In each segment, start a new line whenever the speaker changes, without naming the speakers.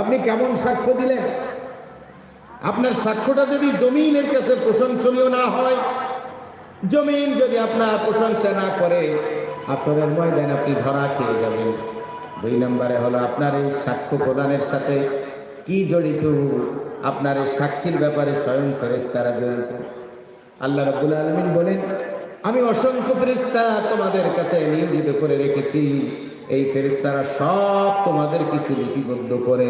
আপনি কেমন সাক্ষ্য দিলেন? আপনার সাক্ষ্যটা যদি জমিনের কাছে প্রশংসনীয় না হয়, জমিন যদি আপনার প্রশংসা না করে আসরের ময়দান আপনি ধরা খেয়ে যাবেন। দুই নম্বরে হলো আপনার এই সাক্ষ্য প্রদানের সাথে কি জড়িত? আপনার এই সাক্ষীর ব্যাপারে স্বয়ং ফেরেস্তারা জড়িত। আল্লাহ রবুল আলমিন বলেন, আমি অসংখ্য ফেরিস্তা তোমাদের কাছে নিয়োজিত করে রেখেছি। এই ফেরিস্তারা সব তোমাদের কিছু লিপিবদ্ধ করে।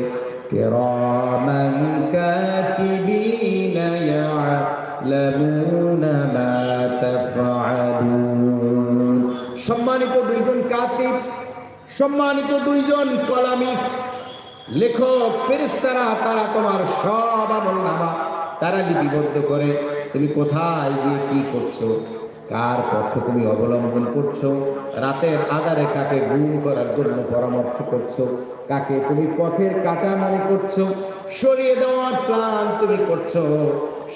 কেরামান সম্মানিত দুইজন কাতিব, সম্মানিত দুইজন কলামিস্ট, লেখক, ফেরেশতারা, তারা তোমার সব আমল নামা তারা লিপিবদ্ধ করে। তুমি কোথায় গিয়ে কি করছ? কার পক্ষ তুমি অবলম্বন করছ? রাতের আধারে কাকে গুম করার জন্য পরামর্শ করছ? কাকে তুমি পথের কাটা মনে করছ? সরিয়ে দেওয়ার প্ল্যান তুমি করছ?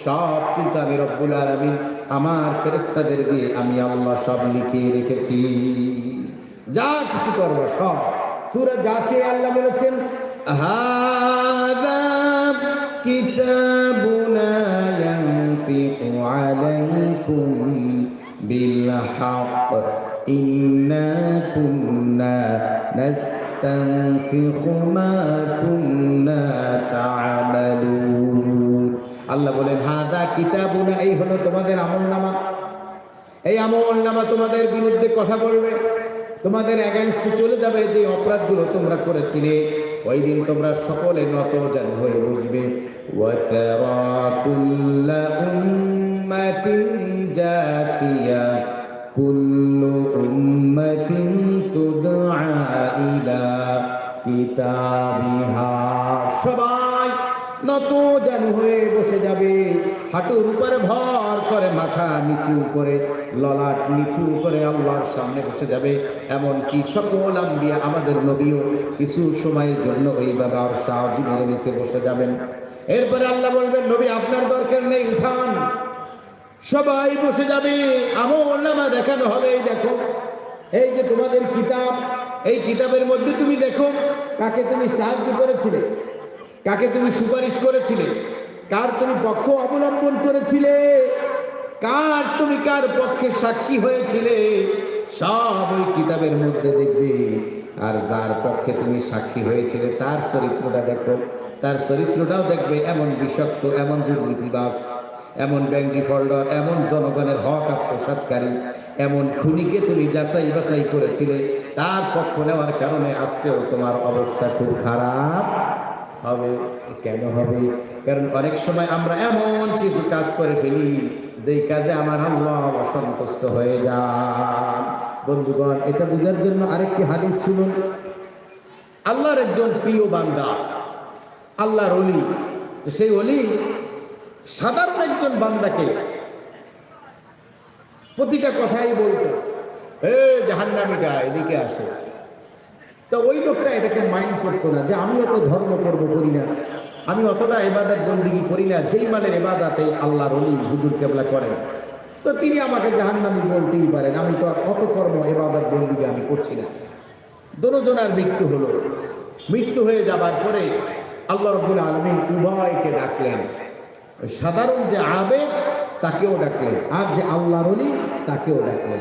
সব কিন্তু আমি রব্বুল আলমিন আমার ফেরেস্তাদের দিয়ে আমি আল্লাহ সব লিখিয়ে রেখেছি। যা কিছু করব, সব। সুরা যাকে আল্লাহ বলেছেন, হাদা কিতাবুনা ইয়ানতিকু আলাইকুম বিল হক ইন্না কুন্না নাস্তানসিখু মা কুন্না তা'মালুন আল্লাহ বলেন হাদা কিতাবুনা এই হলো তোমাদের আমলনামা এই আমল নামা তোমাদের বিরুদ্ধে কথা বলবে তোমাদের অ্যাগেনস্টে চলে যাবে যে অপরাধগুলো তোমরা করেছিলে ওই দিন তোমরা সকলে নত যেন হয়ে বসবে وترى كل أمة جاثية كل أمة تدعى إلى কিতাবিহা সবাই নত যেন হয়ে বসে যাবে হাঁটুর উপরে ভর করে মাথা নিচু করে ললাট নিচু করে আল্লাহর সামনে বসে যাবে এমন কি সকল আম্বিয়া আমাদের নবীও কিছু সময়ের জন্য ওই বাবার সাহায্য মেরে মিশে বসে যাবেন এরপরে আল্লাহ বলবেন নবী আপনার দরকার নেই উঠান সবাই বসে যাবে। আমল নামা দেখানো হবে, এই দেখো। এই যে তোমাদের কিতাব, এই কিতাবের মধ্যে তুমি দেখো কাকে তুমি সাহায্য করেছিলে, কাকে তুমি সুপারিশ করেছিলে, কার তুমি পক্ষ অবলম্বন করেছিলে, কার তুমি কার পক্ষে সাক্ষী হয়েছিলে, সব ওই কিতাবের মধ্যে দেখবে। আর যার পক্ষে তুমি সাক্ষী হয়েছিলে, তার চরিত্রটা দেখো, তার চরিত্রটাও দেখবে, এমন বিষাক্ত, এমন দুর্নীতিবাস এমন ব্যাংক ডিফল্টার এমন জনগণের হক আত্মসাতকারী, এমন খুনিকে তুমি যাচাই বাছাই করেছিলে, তার পক্ষ নেওয়ার কারণে আজকেও তোমার অবস্থা খুব খারাপ। হবে, কেন হবে? কারণ অনেক সময় আমরা এমন কিছু কাজ করে ফেলি, যেই কাজে আমার আল্লাহ অসন্তুষ্ট হয়ে যান। বন্ধুগণ, এটা বোঝার জন্য আরেকটি হাদিস শুনুন। আল্লাহর একজন প্রিয় বান্দা, আল্লাহর অলি তো সেই অলি সাধারণ একজন বান্দাকে প্রতিটা কথাই বলতো এ জাহান্নামীটা এদিকে আসে। তা ওই লোকটা এটাকে মাইন্ড করতো না যে আমি অত ধর্ম করব করি না, আমি অতটা এবাদত বন্দিগি করি না, যেই মানের এবাদাতে আল্লাহর অলি হুজুর কেবলা করেন। তো তিনি আমাকে জাহান্নামী বলতেই পারেন, আমি তো অত কর্ম এবাদত বন্দিগি আমি করছি না। দোনোজনার মৃত্যু হলো। মৃত্যু হয়ে যাবার পরে আল্লাহ রব্বুল আলমিন উভয়কে ডাকলেন। সাধারণ যে আবেগ, তাকেও ডাকলেন। আর যে আল্লাহর অলি তাকেও ডাকলেন।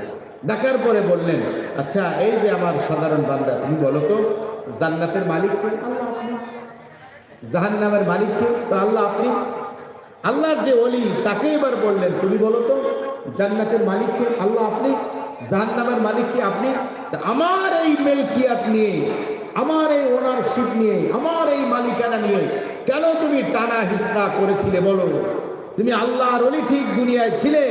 ডাকার পরে বললেন আচ্ছা এই যে আমার সাধারণ বান্দা, তুমি বলো তো, জান্নাতের মালিককে আল্লাহ আপনি। জাহান্নামের মালিককে তো আল্লাহ আপনি। আল্লাহর যে অলি তাকে এবার বললেন, তুমি বলো তো, জান্নাতের মালিককে আল্লাহ আপনি। জাহান্নামের মালিককে আপনি? তা আমার এই মেলকিয়াত নিয়ে, আমার এই ওনারশিপ নিয়ে, আমার এই মালিকানা নিয়ে কেন তুমি টানা হিসরা করেছিলে বলো? তুমি আল্লাহর অলি ঠিক দুনিয়ায় ছিলে,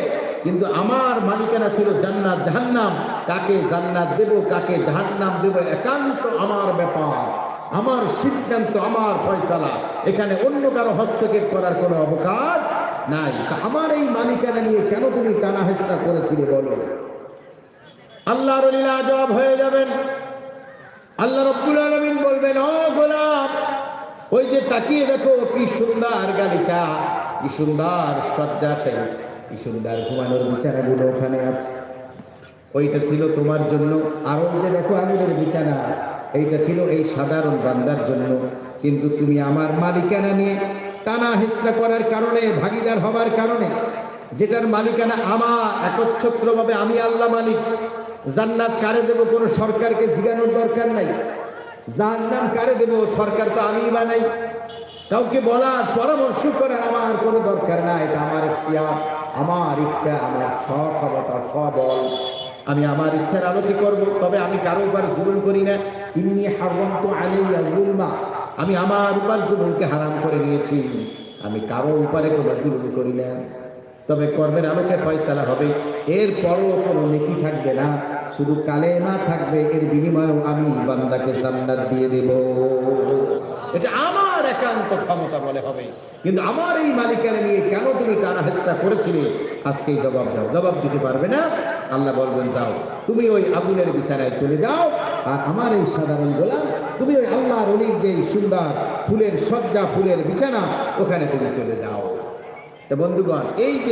কিন্তু আমার মালিকানা ছিল জান্নাত, জাহান্নাম। কাকে জান্নাত দেব, কাকে জাহান্নাম দেব, একান্ত আমার ব্যাপার। আমার সিদ্ধান্ত, আমার ফয়সালা। এখানে অন্য কারও হস্তক্ষেপ করার কোনো অবকাশ নাই। আমার এই মালিকানা নিয়ে কেন তুমি টানা হেসরা করেছিলে বলো? আল্লাহর লীলা জবাব হয়ে যাবেন। আল্লাহ রব্বুল আলমিন বলবেন, ও গোলাম ওই যে তাকিয়ে দেখো, কি সুন্দর গালিচা, কি সুন্দর শয্যাশায়ী, কি সুন্দর ঘুমানোর বিছানাগুলো ওখানে আছে। ওইটা ছিল তোমার জন্য, আর ওই যে দেখো আঙুলের বিছানা, এইটা ছিল এই সাধারণ বান্দার জন্য। কিন্তু তুমি আমার মালিকানা নিয়ে টানা হিস্সা করার কারণে, ভাগিদার হবার কারণে, যেটার মালিকানা আমার, একচ্ছত্রভাবে আমি আল্লাহ মালিক। জান্নাত কারে দেবো কোনো সরকারকে জিগানোর দরকার নাই। জাহান্নাম কারে দেবো? সরকার তো আমি বানাই। কাউকে বলার পরামর্শ করার আমার কোনো দরকার নাই। এটা আমার ইখতিয়ার, আমার ইচ্ছা, আমার সক্ষমতা, সবল। আমি আমার ইচ্ছার আলোকে করব, তবে আমি কারও উপর জুলুম করি না। ইন্নি হারাম তো আলাইয়া জুলমা আমি আমার উপর জুলুমকে হারাম করে নিয়েছি। আমি কারও উপরে কোনো জুলুম করি না। তবে কর্মের আলোকে ফয়সালা হবে। এর পরও কোনো নেকি থাকবে না। শুধু কালেমা থাকবে এর বিনিময়েও আমি বান্দাকে জান্নাত দিয়ে দেব। এটা আমার একান্ত ক্ষমতা বলে হবে। কিন্তু আমার এই মালিকানা নিয়ে কেন তুমি টানা হেস্তা করেছিলে? আজকেই জবাব দাও। জবাব দিতে পারবে না? আল্লাহ বলবেন যাও তুমি ওই আগুনের বিছানায় চলে যাও আর আমার এই সাধারণ গোলাম তুমি ওই আল্লাহর অলির যে সুন্দর ফুলের সজ্জা ফুলের বিছানা ওখানে তুমি চলে যাও। বন্ধুগণ এই যে